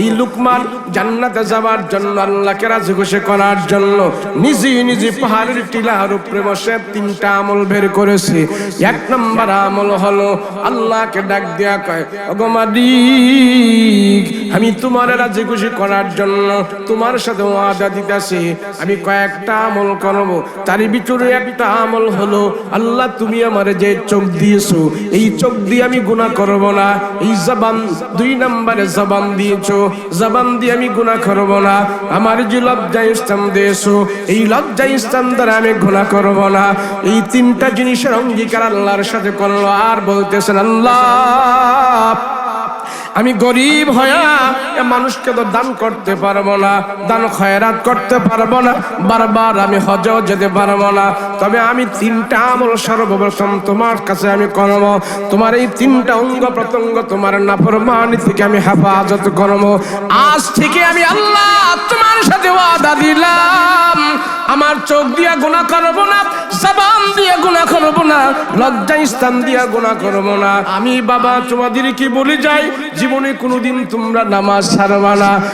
এই লুকমান জান্নাতে যাওয়ার জন্য আল্লাহকে রাজি খুশি করার জন্য নিজে নিজে পাহাড়ের টিলার উপরে বসে তিনটা আমল বের করেছে। এক নম্বর আমল হলো আল্লাহকে ডাক দেয়া কয় মালিক আমি তোমার রাজি খুশি করার জন্য তোমার সাথে ওয়াদা দিতেছি। আমি কয়েকটা আমল করব তার ভিতরে একটা আমল হলো, আল্লাহ তুমি আমার যে চোখ দিয়েছ, এই চোখ দিয়ে আমি গুনাহ করব না। এই জবান, দুই নম্বরে জবান দিয়েছ, জবান দিয়ে আমি গুনাহ করব না। আমার যে লজ্জা স্থান দিয়েছ, এই লজ্জা স্থান দ্বারা আমি গুণা করব না। এই তিনটা জিনিসের অঙ্গীকার আল্লাহর সাথে করল, আর বলতেছেন, আল্লাহ আমি গরিব হয়া এ মানুষকে তো দান করতে পারব না, দান খয়রাত করতে পারব না, বারবার আমি হজ যেতে পারব না। তবে আমি তিনটা আমল সর্বপ্রথম তোমার কাছে আমি করব। তোমার এই তিনটা অঙ্গ প্রত্যঙ্গ তোমার নাফরমানি থেকে আমি হেফাজত করব। আজ থেকে আমি আল্লাহ তোমার সাথে ওয়াদা দিলাম। আমার চোখ দিয়া গুণা করব না দিয়া গুণা করব না লজ্জা স্থান দিয়া গুণা করব না। আমি বাবা তোমাদের কি বলে যাই, জীবনে কোনোদিন তোমরা নামাজ ছাড়বা না।